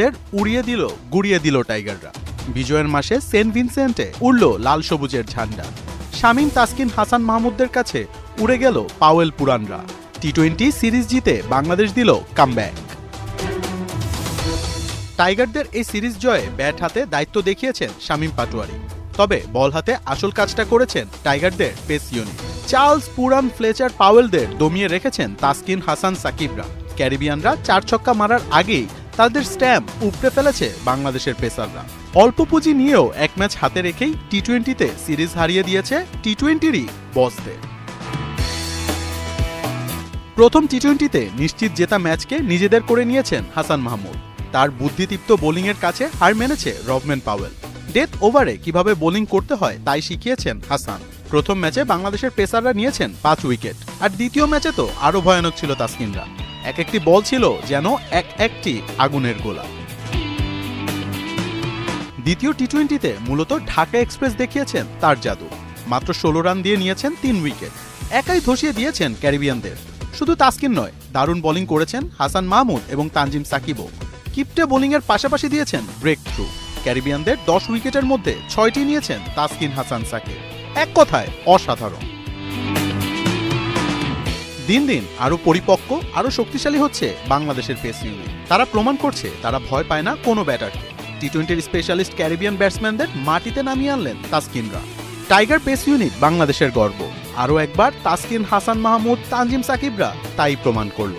দের উড়িয়ে দিল, গুড়িয়ে দিল টাইগাররা। বিজয়ের মাসে সেন্ট ভিনসেন্টে উড়ল লাল সবুজের ঝান্ডা। শামীম, তাসকিন, হাসান মাহমুদদের কাছে উড়ে গেল পাওয়েল পুরানরা। টি টোয়েন্টি সিরিজ জিতে বাংলাদেশ দিল কামব্যাক। টাইগারদের এই সিরিজ জয়ে ব্যাট হাতে দায়িত্ব দেখিয়েছেন শামীম পাটোয়ারি। তবে বল হাতে আসল কাজটা করেছেন টাইগারদের pace unit. Charles Pooran Fletcher পাওয়েলদের দমিয়ে রেখেছেন তাসকিন, হাসান, সাকিবরা। ক্যারিবিয়ানরা চার ছক্কা মারার আগেই তাদের স্ট্যাম্প উপড়ে ফেলেছে বাংলাদেশের পেসাররা। অল্প পুঁজি নিয়েও এক ম্যাচ হাতে রেখেই টি টোয়েন্টিতে সিরিজ হারিয়ে দিয়েছে টি টোয়েন্টিরই বসদের। প্রথম টি টোয়েন্টিতে নিশ্চিত জেতা ম্যাচকে নিজেদের করে নিয়েছেন হাসান মাহমুদ। তার বুদ্ধিদীপ্ত বোলিংয়ের কাছে হার মেনেছে রবম্যান পাওয়েল। ডেথ ওভারে কীভাবে বোলিং করতে হয় তাই শিখিয়েছেন হাসান। প্রথম ম্যাচে বাংলাদেশের পেসাররা নিয়েছেন পাঁচ উইকেট, আর দ্বিতীয় ম্যাচে তো আরও ভয়ানক ছিল তাসকিনরা। এক একটি বল ছিল যেন এক একটি আগুনের গোলা। দ্বিতীয় টি টোয়েন্টিতে মূলত ঢাকা এক্সপ্রেস দেখিয়েছেন তার জাদু। মাত্র ষোলো রান দিয়ে নিয়েছেন তিন উইকেট। একাই ধসিয়ে দিয়েছেন ক্যারিবিয়ানদের। শুধু তাসকিন নয়, দারুণ বোলিং করেছেন হাসান মাহমুদ এবং তানজিম সাকিবও। কিপটে বোলিংয়ের পাশাপাশি দিয়েছেন ব্রেক থ্রু ক্যারিবিয়ানদের দশ উইকেটের মধ্যে ছয়টি নিয়েছেন তাসকিন হাসান সাকিব। এক কথায় অসাধারণ। দিন দিন আরও পরিপক্ক, আরও শক্তিশালী হচ্ছে বাংলাদেশের পেস ইউনিট। তারা প্রমাণ করছে, তারা ভয় পায় না কোনো ব্যাটার টি টোয়েন্টির স্পেশালিস্ট ক্যারিবিয়ান ব্যাটসম্যানদের মাটিতে নামিয়ে আনলেন তাসকিনরা। টাইগার পেস ইউনিট বাংলাদেশের গর্ব। আরও একবার তাসকিন হাসান মাহমুদ, তানজিম সাকিবরা তাই প্রমাণ করল।